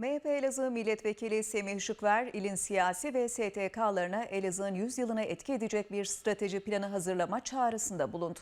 MHP Elazığ Milletvekili Semih Işıkver, ilin siyasi ve STK'larına Elazığ'ın 100 yılına etki edecek bir strateji planı hazırlama çağrısında bulundu.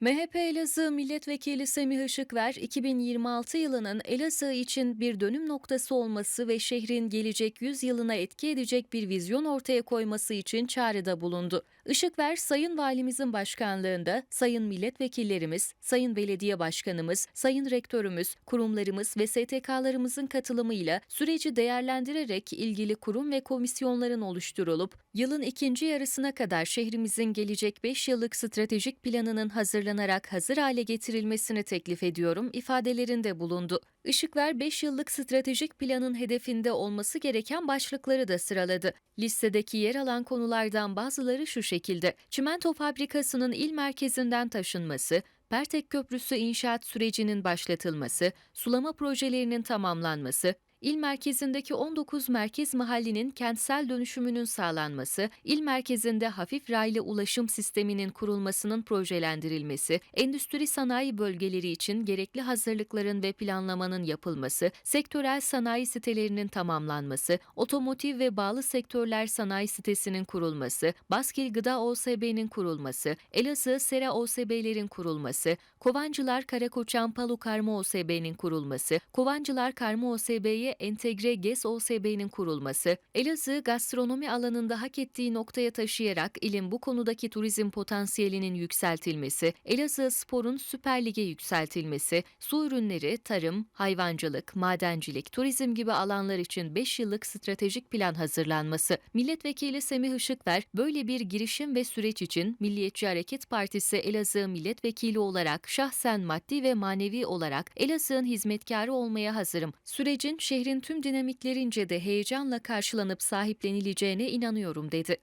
MHP Elazığ Milletvekili Semih Işıkver, 2026 yılının Elazığ için bir dönüm noktası olması ve şehrin gelecek 100 yılına etki edecek bir vizyon ortaya koyması için çağrıda bulundu. Işıkver, Sayın Valimizin başkanlığında Sayın Milletvekillerimiz, Sayın Belediye Başkanımız, Sayın Rektörümüz, kurumlarımız ve STK'larımızın katılımıyla süreci değerlendirerek ilgili kurum ve komisyonların oluşturulup, yılın ikinci yarısına kadar şehrimizin gelecek 5 yıllık stratejik planının hazırlanarak hazır hale getirilmesini teklif ediyorum ifadelerinde bulundu. Işıkver 5 yıllık stratejik planın hedefinde olması gereken başlıkları da sıraladı. Listedeki yer alan konulardan bazıları şu şekilde. Çimento fabrikasının il merkezinden taşınması, Pertek Köprüsü inşaat sürecinin başlatılması, sulama projelerinin tamamlanması, İl merkezindeki 19 merkez mahallinin kentsel dönüşümünün sağlanması, il merkezinde hafif raylı ulaşım sisteminin kurulmasının projelendirilmesi, endüstri sanayi bölgeleri için gerekli hazırlıkların ve planlamanın yapılması, sektörel sanayi sitelerinin tamamlanması, otomotiv ve bağlı sektörler sanayi sitesinin kurulması, Baskil Gıda OSB'nin kurulması, Elazığ Sera OSB'lerin kurulması, Kovancılar Karakoçan Palu Karma OSB'nin kurulması, Kovancılar Karma OSB'ye entegre GES OSB'nin kurulması, Elazığ gastronomi alanında hak ettiği noktaya taşıyarak ilin bu konudaki turizm potansiyelinin yükseltilmesi, Elazığ Spor'un Süper Lig'e yükseltilmesi, su ürünleri, tarım, hayvancılık, madencilik, turizm gibi alanlar için 5 yıllık stratejik plan hazırlanması. Milletvekili Semih Işıkver, böyle bir girişim ve süreç için Milliyetçi Hareket Partisi Elazığ milletvekili olarak şahsen maddi ve manevi olarak Elazığ'ın hizmetkarı olmaya hazırım. Sürecin şehrin tüm dinamiklerince de heyecanla karşılanıp sahiplenileceğine inanıyorum dedi.